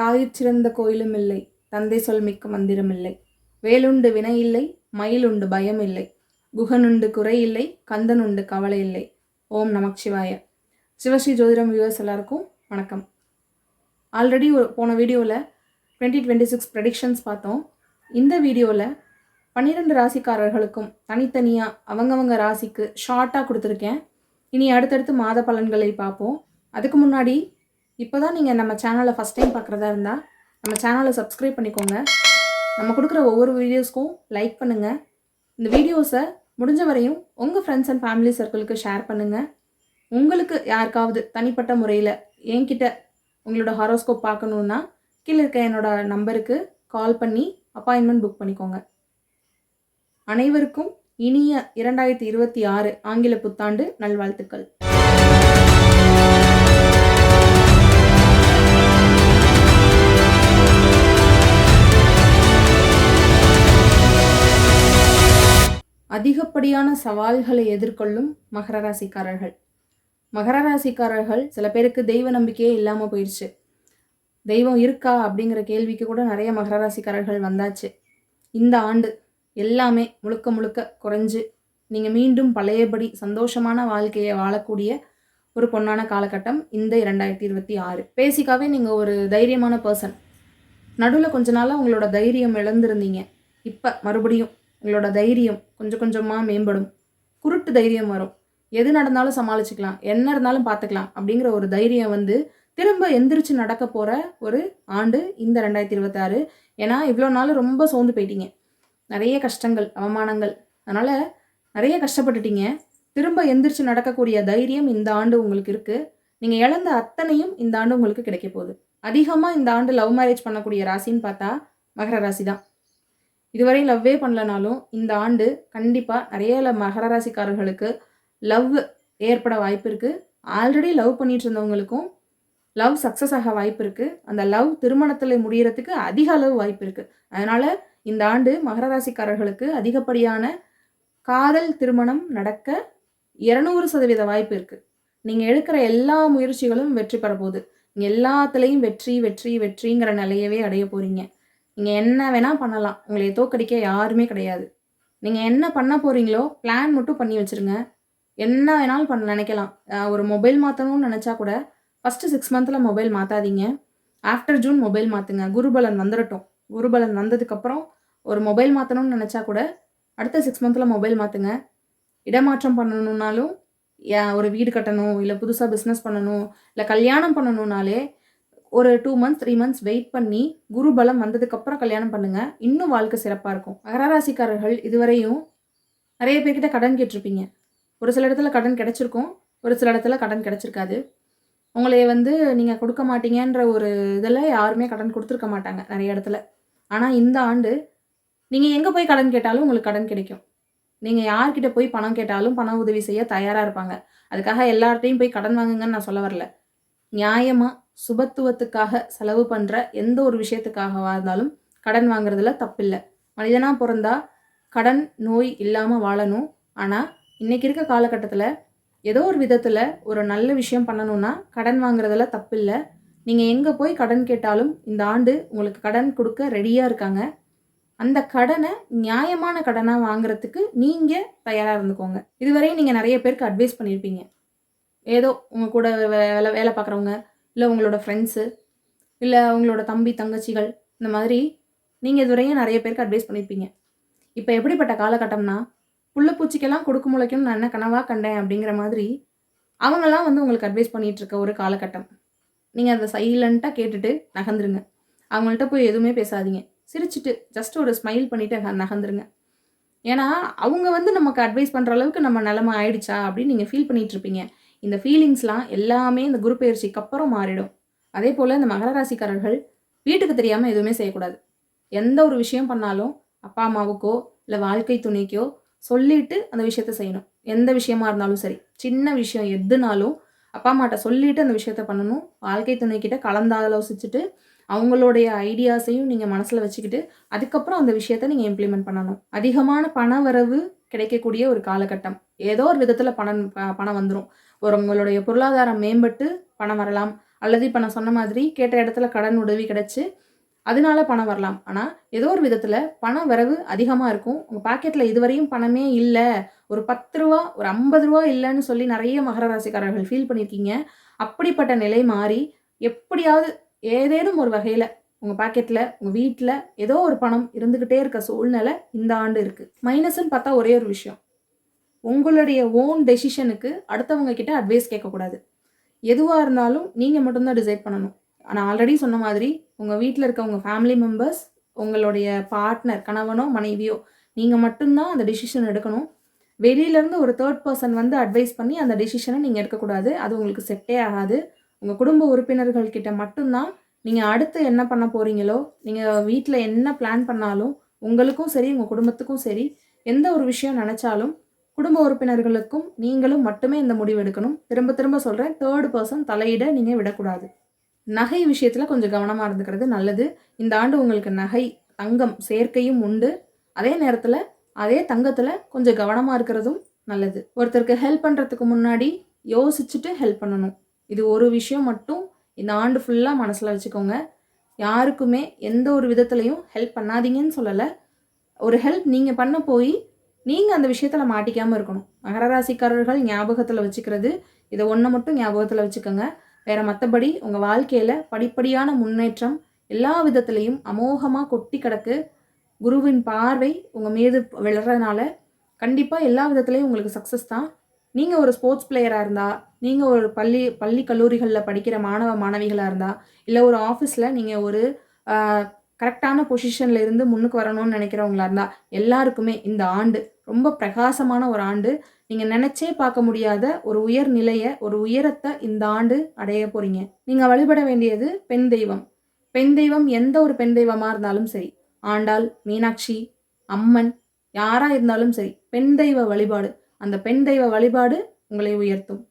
தாயிற் சிறந்த கோயிலும் இல்லை. தந்தை சொல் மிக்க மந்திரம் இல்லை. வேலுண்டு வினை இல்லை மயிலுண்டு பயம் இல்லை. குகனுண்டு குறை இல்லை கந்தனுண்டு கவலை இல்லை. ஓம் நமக் சிவாய சிவஸ்ரீ ஜோதிடம் வியூவர்ஸ் எல்லாருக்கும் வணக்கம். ஆல்ரெடி போன வீடியோவில் டுவெண்ட்டி டுவெண்ட்டி சிக்ஸ் ப்ரெடிக்ஷன்ஸ் பார்த்தோம். இந்த வீடியோவில் பன்னிரெண்டு ராசிக்காரர்களுக்கும் தனித்தனியாக அவங்கவங்க ராசிக்கு ஷார்ட்டாக கொடுத்துருக்கேன். இனி அடுத்தடுத்து மாத பலன்களை பார்ப்போம். அதுக்கு முன்னாடி இப்போ தான் நீங்கள் நம்ம சேனலை ஃபஸ்ட் டைம் பார்க்குறதா இருந்தால் நம்ம சேனலை சப்ஸ்கிரைப் பண்ணிக்கோங்க. நம்ம கொடுக்குற ஒவ்வொரு வீடியோஸ்க்கும் லைக் பண்ணுங்கள் இந்த வீடியோஸை முடிஞ்ச வரையும் உங்கள் ஃப்ரெண்ட்ஸ் அண்ட் ஃபேமிலி சர்க்கிளுக்கு ஷேர் பண்ணுங்கள் உங்களுக்கு யாருக்காவது தனிப்பட்ட முறையில் என்கிட்ட உங்களோட ஹாரோஸ்கோப் பார்க்கணுன்னா கீழே இருக்க என்னோட நம்பருக்கு கால் பண்ணி அப்பாயின்மெண்ட் புக் பண்ணிக்கோங்க. அனைவருக்கும் இனிய இரண்டாயிரத்தி இருபத்தி ஆறு ஆங்கில புத்தாண்டு நல்வாழ்த்துக்கள். அதிகப்படியான சவால்களை எதிர்கொள்ளும் மகர ராசிக்காரர்கள். மகர ராசிக்காரர்கள் சில பேருக்கு தெய்வ நம்பிக்கையே இல்லாமல் போயிடுச்சு தெய்வம் இருக்கா அப்படிங்கிற கேள்விக்கு கூட நிறைய மகர ராசிக்காரர்கள் வந்தாச்சு. இந்த ஆண்டு எல்லாமே முழுக்க முழுக்க குறைஞ்சு நீங்கள் மீண்டும் பழையபடி சந்தோஷமான வாழ்க்கையை வாழக்கூடிய ஒரு பொன்னான காலகட்டம் இந்த இரண்டாயிரத்தி இருபத்தி ஆறு. பேசிக்காவே நீங்கள் ஒரு தைரியமான பர்சன் நடுவில் கொஞ்ச நாளாக உங்களோட தைரியம் இழந்திருந்தீங்க. இப்போ மறுபடியும் உங்களோட தைரியம் கொஞ்சம் கொஞ்சமாக மேம்படும். குருட்டு தைரியம் வரும். எது நடந்தாலும் சமாளிச்சுக்கலாம். என்ன இருந்தாலும் பார்த்துக்கலாம் அப்படிங்கிற ஒரு தைரியம் வந்து திரும்ப எந்திரிச்சு நடக்க போகிற ஒரு ஆண்டு இந்த ரெண்டாயிரத்தி இருபத்தாறு. ஏன்னா இவ்வளோ நாள் ரொம்ப சோர்ந்து போயிட்டீங்க. நிறைய கஷ்டங்கள் அவமானங்கள். அதனால் நிறைய கஷ்டப்பட்டுட்டீங்க. திரும்ப எந்திரிச்சு நடக்கக்கூடிய தைரியம் இந்த ஆண்டு உங்களுக்கு இருக்குது நீங்கள் இழந்த அத்தனையும் இந்த ஆண்டு உங்களுக்கு கிடைக்க போகுது. அதிகமாக இந்த ஆண்டு லவ் மேரேஜ் பண்ணக்கூடிய ராசின்னு பார்த்தா மகர ராசி தான் இதுவரை லவ்வே பண்ணலனாலும் இந்த ஆண்டு கண்டிப்பாக நிறைய மகர ராசிக்காரர்களுக்கு லவ் ஏற்பட வாய்ப்பு இருக்குது ஆல்ரெடி லவ் பண்ணிட்டு இருந்தவங்களுக்கும் லவ் சக்ஸஸ் ஆக வாய்ப்பு இருக்குது அந்த லவ் திருமணத்தில் முடிகிறதுக்கு அதிக அளவு வாய்ப்பு இருக்குது அதனால் இந்த ஆண்டு மகர ராசிக்காரர்களுக்கு அதிகப்படியான காதல் திருமணம் நடக்க இரநூறு சதவீத வாய்ப்பு இருக்குது நீங்கள் எடுக்கிற எல்லா முயற்சிகளும் வெற்றி பெற போகுது. எல்லாத்துலேயும் வெற்றி வெற்றி வெற்றிங்கிற நிலையவே அடைய போகிறீங்க நீங்கள் என்ன வேணால் பண்ணலாம். உங்களை தோக்கடிக்க யாருமே கிடையாது. நீங்கள் என்ன பண்ண போகிறீங்களோ பிளான் மட்டும் பண்ணி வச்சுருங்க. என்ன வேணாலும் பண்ண நினைக்கலாம். ஒரு மொபைல் மாற்றணும்னு நினச்சா கூட ஃபஸ்ட்டு சிக்ஸ் மந்தில் மொபைல் மாற்றாதீங்க ஆஃப்டர் ஜூன் மொபைல் மாற்றுங்க குருபலன் வந்துடட்டும் குருபலன் வந்ததுக்கப்புறம் ஒரு மொபைல் மாற்றணும்னு நினச்சா கூட அடுத்த சிக்ஸ் மந்தில் மொபைல் மாற்றுங்க இடமாற்றம் பண்ணணுன்னாலும் ஒரு வீடு கட்டணும் இல்லை புதுசாக பிஸ்னஸ் பண்ணணும் இல்லை கல்யாணம் பண்ணணுன்னாலே ஒரு two months three months wait பண்ணி குரு பலம் வந்ததுக்கப்புறம் கல்யாணம் பண்ணுங்க. இன்னும் வாழ்க்கை சிறப்பாக இருக்கும். மகர ராசிக்காரர்கள் இதுவரையும் நிறைய பேர்கிட்ட கடன் கேட்டிருப்பீங்க. ஒரு சில இடத்துல கடன் கிடச்சிருக்கும் ஒரு சில இடத்துல கடன் கிடச்சிருக்காது. உங்களை வந்து நீங்கள் கொடுக்க மாட்டீங்கன்ற ஒரு இதில் யாருமே கடன் கொடுத்துருக்க மாட்டாங்க நிறைய இடத்துல. ஆனால் இந்த ஆண்டு நீங்கள் எங்கே போய் கடன் கேட்டாலும் உங்களுக்கு கடன் கிடைக்கும். நீங்கள் யார்கிட்ட போய் பணம் கேட்டாலும் பண உதவி செய்ய தயாராக இருப்பாங்க. அதுக்காக எல்லார்ட்டையும் போய் கடன் வாங்குங்கன்னு நான் சொல்ல வரல. நியாயமாக சுபத்துவத்துக்காக செலவு பண்ணுற எந்த ஒரு விஷயத்துக்காகவா இருந்தாலும் கடன் வாங்குறதுல தப்பில்லை. மனிதனாக பிறந்தா கடன் நோய் இல்லாமல் வாழணும். ஆனால் இன்றைக்கி இருக்க காலகட்டத்தில் ஏதோ ஒரு விதத்தில் ஒரு நல்ல விஷயம் பண்ணணும்னா கடன் வாங்குறதுல தப்பில்லை. நீங்கள் எங்கே போய் கடன் கேட்டாலும் இந்த ஆண்டு உங்களுக்கு கடன் கொடுக்க ரெடியாக இருக்காங்க. அந்த கடனை நியாயமான கடனாக வாங்குறதுக்கு நீங்கள் தயாராக இருந்துக்கோங்க. இதுவரையும் நீங்கள் நிறைய பேருக்கு அட்வைஸ் பண்ணியிருப்பீங்க ஏதோ உங்கள் கூட வே- வேலை வேலை பார்க்குறவங்க இல்லை உங்களோட ஃப்ரெண்ட்ஸு இல்லை உங்களோட தம்பி தங்கச்சிகள் இந்த மாதிரி நீங்கள் இதுவரையும் நிறைய பேருக்கு அட்வைஸ் பண்ணியிருப்பீங்க இப்போ எப்படிப்பட்ட காலகட்டம்னா புள்ள பூச்சிக்கெல்லாம் கொடுக்கு முளைக்கும் நான் என்ன கனவாக கண்டேன் அப்படிங்கிற மாதிரி அவங்கெல்லாம் வந்து உங்களுக்கு அட்வைஸ் பண்ணிகிட்ருக்க இருக்க ஒரு காலகட்டம். நீங்கள் அதை சைலண்ட்டாக கேட்டுட்டு நகர்ந்துருங்க. அவங்கள்ட்ட போய் எதுவுமே பேசாதீங்க. சிரிச்சிட்டு ஜஸ்ட் ஒரு ஸ்மைல் பண்ணிவிட்டு நகர்ந்துருங்க. ஏன்னா அவங்க வந்து நமக்கு அட்வைஸ் பண்ணுற அளவுக்கு நம்ம நிலமை ஆயிடுச்சா அப்படின்னு நீங்கள் ஃபீல் பண்ணிகிட்ருப்பீங்க இந்த ஃபீலிங்ஸ்லாம் எல்லாமே இந்த குரு பயிற்சிக்கு அப்புறம் மாறிடும். அதே போல் இந்த மகர ராசிக்காரர்கள் வீட்டுக்கு தெரியாமல் எதுவுமே செய்யக்கூடாது. எந்த ஒரு விஷயம் பண்ணாலும் அப்பா அம்மாவுக்கோ இல்லை வாழ்க்கை துணைக்கோ சொல்லிட்டு அந்த விஷயத்த செய்யணும். எந்த விஷயமா இருந்தாலும் சரி. சின்ன விஷயம் எதுனாலும் அப்பா அம்மாட்ட சொல்லிட்டு அந்த விஷயத்த பண்ணணும். வாழ்க்கை துணைக்கிட்ட கலந்தாலோசிச்சுட்டு அவங்களுடைய ஐடியாஸையும் நீங்கள் மனசில் வச்சுக்கிட்டு அதுக்கப்புறம் அந்த விஷயத்த நீங்கள் இம்ப்ளிமெண்ட் பண்ணணும். அதிகமான பண வரவு கிடைக்கக்கூடிய ஒரு காலகட்டம். ஏதோ ஒரு விதத்தில் பணம் ப- பணம் வந்துடும் ஒரு உங்களுடைய பொருளாதாரம் மேம்பட்டு பணம் வரலாம். அல்லது இப்போ நான் சொன்ன மாதிரி கேட்ட இடத்துல கடன் உதவி கிடச்சி அதனால பணம் வரலாம். ஆனால் ஏதோ ஒரு விதத்தில் பண வரவு அதிகமாக இருக்கும். உங்கள் பாக்கெட்டில் இதுவரையும் பணமே இல்லை. ஒரு பத்து ரூபா ஒரு ஐம்பது ரூபா இல்லைன்னு சொல்லி நிறைய மகர ராசிக்காரர்கள் ஃபீல் பண்ணியிருக்கீங்க அப்படிப்பட்ட நிலை மாறி எப்படியாவது ஏதேனும் ஒரு வகையில் உங்கள் பாக்கெட்டில் உங்கள் வீட்டில் ஏதோ ஒரு பணம் இருந்துக்கிட்டே இருக்க சூழ்நிலை இந்த ஆண்டு இருக்குது மைனஸ்ன்னு பார்த்தா ஒரே ஒரு விஷயம். உங்களுடைய ஓன் டெசிஷனுக்கு அடுத்தவங்க கிட்ட அட்வைஸ் கேட்கக்கூடாது. எதுவாக இருந்தாலும் நீங்கள் மட்டும்தான் டிசைட் பண்ணணும். நான் ஆல்ரெடி சொன்ன மாதிரி உங்கள் வீட்டில் இருக்க உங்கள் ஃபேமிலி மெம்பர்ஸ் உங்களுடைய பார்ட்னர் கணவனோ மனைவியோ நீங்கள் மட்டும்தான் அந்த டிசிஷன் எடுக்கணும். வெளியிலேருந்து ஒரு தேர்ட் பர்சன் வந்து அட்வைஸ் பண்ணி அந்த டிசிஷனை நீங்கள் எடுக்கக்கூடாது. அது உங்களுக்கு செட்டே ஆகாது. உங்கள் குடும்ப உறுப்பினர்கள் கிட்ட மட்டும்தான் நீங்கள் அடுத்து என்ன பண்ண போகிறீங்களோ நீங்கள் வீட்டில் என்ன பிளான் பண்ணாலும் உங்களுக்கும் சரி உங்கள் குடும்பத்துக்கும் சரி எந்த ஒரு விஷயம் நினச்சாலும் குடும்ப உறுப்பினர்களுக்கும் நீங்களும் மட்டுமே இந்த முடிவு எடுக்கணும். திரும்ப திரும்ப சொல்கிறேன் தேர்ட் பர்சன் தலையிட நீங்கள் விடக்கூடாது. நகை விஷயத்தில் கொஞ்சம் கவனமாக இருந்துக்கிறது நல்லது. இந்த ஆண்டு உங்களுக்கு நகை தங்கம் சேர்க்கையும் உண்டு. அதே நேரத்தில் அதே தங்கத்தில் கொஞ்சம் கவனமாக இருக்கிறதும் நல்லது. ஒருத்தருக்கு ஹெல்ப் பண்ணுறதுக்கு முன்னாடி யோசிச்சுட்டு ஹெல்ப் பண்ணணும். இது ஒரு விஷயம் மட்டும். இந்த ஆண்டு ஃபுல்லாக மனசில் வச்சுக்கோங்க. யாருக்குமே எந்த ஒரு விதத்துலையும் ஹெல்ப் பண்ணாதீங்கன்னு சொல்லலை. ஒரு ஹெல்ப் நீங்கள் பண்ண போய் நீங்கள் அந்த விஷயத்தில் மாட்டிக்காமல் இருக்கணும். மகர ராசிக்காரர்கள் ஞாபகத்தில் வச்சுக்கிறது இதை ஒன்றை மட்டும் ஞாபகத்தில் வச்சுக்கோங்க. வேறு மற்றபடி உங்கள் வாழ்க்கையில் படிப்படியான முன்னேற்றம் எல்லா விதத்துலேயும் அமோகமாக கொட்டி கிடக்கு குருவின் பார்வை உங்கள் மீது விழுறதுனால கண்டிப்பாக எல்லா விதத்துலேயும் உங்களுக்கு சக்ஸஸ் தான். நீங்கள் ஒரு ஸ்போர்ட்ஸ் பிளேயராக இருந்தால் நீங்கள் ஒரு பள்ளி பள்ளி கல்லூரிகளில் படிக்கிற மாணவ மாணவிகளாக இருந்தால் இல்லை ஒரு ஆஃபீஸில் நீங்கள் ஒரு கரெக்டான பொசிஷனில் இருந்து முன்னுக்கு வரணும்னு நினைக்கிறவங்களா இருந்தால் எல்லாருக்குமே இந்த ஆண்டு ரொம்ப பிரகாசமான ஒரு ஆண்டு. நீங்கள் நினச்சே பார்க்க முடியாத ஒரு உயர் நிலையை ஒரு உயரத்தை இந்த ஆண்டு அடைய போகிறீங்க நீங்கள் வழிபட வேண்டியது பெண் தெய்வம். பெண் தெய்வம் எந்த ஒரு பெண் தெய்வமாக இருந்தாலும் சரி. ஆண்டாள் மீனாட்சி அம்மன் யாராக இருந்தாலும் சரி பெண் தெய்வ வழிபாடு. அந்த பெண் தெய்வ வழிபாடு உங்களை உயர்த்தும்.